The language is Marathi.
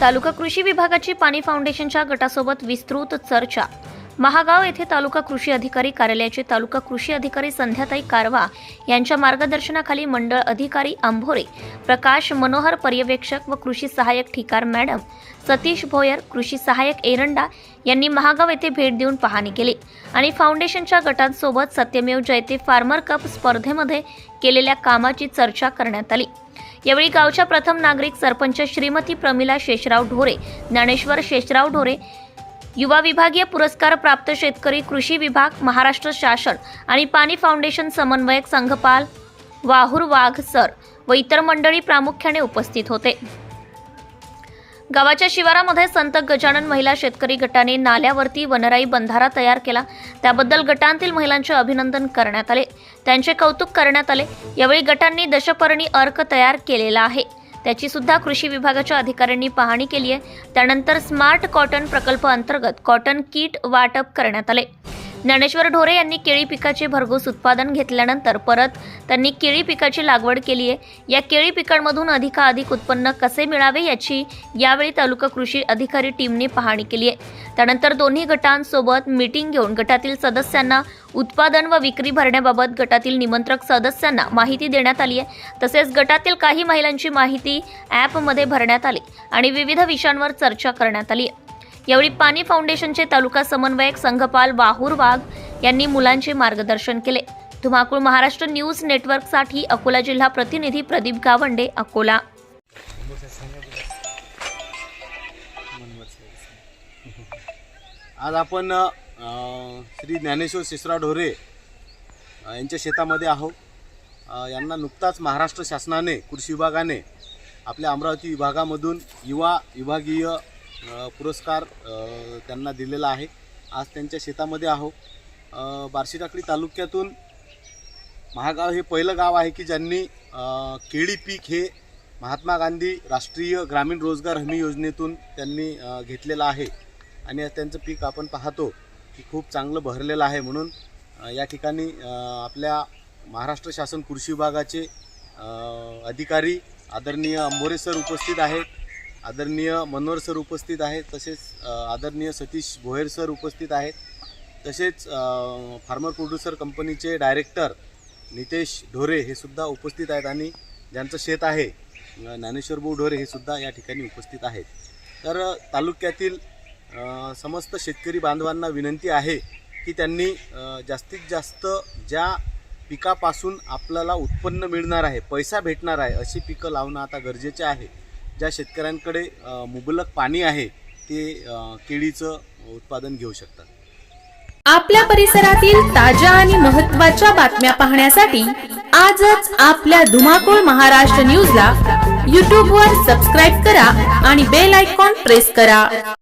तालुका कृषी विभागाची पाणी फाउंडेशनच्या गटासोबत विस्तृत चर्चा. महागाव येथे तालुका कृषी अधिकारी कार्यालयाचे तालुका कृषी अधिकारी संध्याताई कारवा यांच्या मार्गदर्शनाखाली मंडळ अधिकारी आंभोरे प्रकाश मनोहर पर्यवेक्षक व कृषी सहाय्यक ठिकार मॅडम सतीश भोयर कृषी सहाय्यक एरंडा यांनी महागाव येथे भेट देऊन पाहणी केली आणि फाउंडेशनच्या गटांसोबत सत्यमेव जयते फार्मर कप स्पर्धेमध्ये केलेल्या कामाची चर्चा करण्यात आली. यावेळी गावच्या प्रथम नागरिक सरपंच श्रीमती प्रमिला शेषराव ढोरे ज्ञानेश्वर शेषराव ढोरे युवा विभागीय पुरस्कार प्राप्त शेतकरी कृषी विभाग महाराष्ट्र शासन आणि पाणी फाउंडेशन समन्वयक संघपाल वाहूर वाघ सर व इतर मंडळी प्रामुख्याने उपस्थित होते. गावाच्या शिवारामध्ये संत गजानन महिला शेतकरी गटाने नाल्यावरती वनराई बंधारा तयार केला. त्याबद्दल गटांतील महिलांचे अभिनंदन करण्यात आले. त्यांचे कौतुक करण्यात आले. यावेळी गटांनी दशपर्णी अर्क तयार केलेला आहे. त्याची सुद्धा कृषी विभागाच्या अधिकाऱ्यांनी पाहणी केली आहे. त्यानंतर स्मार्ट कॉटन प्रकल्प अंतर्गत कॉटन किट वाटप करण्यात आले. ज्ञानेश्वर ढोरे यांनी केळी पिकाचे भरघोस उत्पादन घेतल्यानंतर परत त्यांनी केळी पिकाची लागवड केली आहे. या केळी पिकांमधून अधिकाधिक उत्पन्न कसे मिळावे याची यावेळी तालुका कृषी अधिकारी टीमने पाहणी केली आहे. त्यानंतर दोन्ही गटांसोबत मीटिंग घेऊन गटातील सदस्यांना उत्पादन व विक्री भरण्याबाबत गटातील निमंत्रक सदस्यांना माहिती देण्यात आली आहे. तसेच गटातील काही महिलांची माहिती ॲपमध्ये भरण्यात आली आणि विविध विषयांवर चर्चा करण्यात आली आहे. यावेळी पाणी फाउंडेशनचे तालुका समन्वयक संघपाल वाहूर वाघ यांनी मुलांचे मार्गदर्शन केले. धुमाकूळ महाराष्ट्र न्यूज नेटवर्कसाठी अकोला जिल्हा प्रतिनिधी प्रदीप गावंडे अकोला. आज आपण श्री ज्ञानेश्वर शिसरा ढोरे यांच्या शेतामध्ये आहोत. यांना नुकताच महाराष्ट्र शासनाने कृषी विभागाने आपल्या अमरावती विभागामधून युवा विभागीय पुरस्कार त्यांना दिलेला आहे. आज त्यांच्या शेतामध्ये आहो बार्शी टाकळी तालुक्यातून महागाव हे पहिलं गाव आहे की ज्यांनी केळी पीक हे महात्मा गांधी राष्ट्रीय ग्रामीण रोजगार हमी योजनेतून त्यांनी घेतलेलं आहे. आणि आज त्यांचं पीक आपण पाहतो की खूप चांगलं बहरलेलं आहे म्हणून या ठिकाणी आपल्या महाराष्ट्र शासन कृषी विभागाचे अधिकारी आदरणीय अंबोरे सर उपस्थित आहेत. आदरणीय मनोहर सर उपस्थित आहेत तसेच आदरणीय सतीश भोयर सर उपस्थित आहेत तसेच फार्मर प्रोड्युसर कंपनीचे डायरेक्टर नितेश ढोरे हे सुद्धा उपस्थित आहेत आणि ज्यांचं शेत आहे ज्ञानेश्वर भाऊ ढोरे हे सुद्धा या ठिकाणी उपस्थित आहेत. तर तालुक्यातील समस्त शेतकरी बांधवांना विनंती आहे की त्यांनी जास्तीत जास्त ज्या पिकापासून आपल्याला उत्पन्न मिळणार आहे पैसा भेटणार आहे अशी पिकं लावणं आता गरजेचे आहे. ज्या शेतकऱ्यांकडे मुबलक पाणी आहे ते केळीचं उत्पादन घेऊ शकतात. आपल्या परिसरातील ताज्या आणि महत्त्वाच्या बातम्या पाहण्यासाठी आजच आपल्या धुमाकूळ महाराष्ट्र न्यूजला यूट्यूबवर सबस्क्राईब करा आणि बेल आयकॉन प्रेस करा.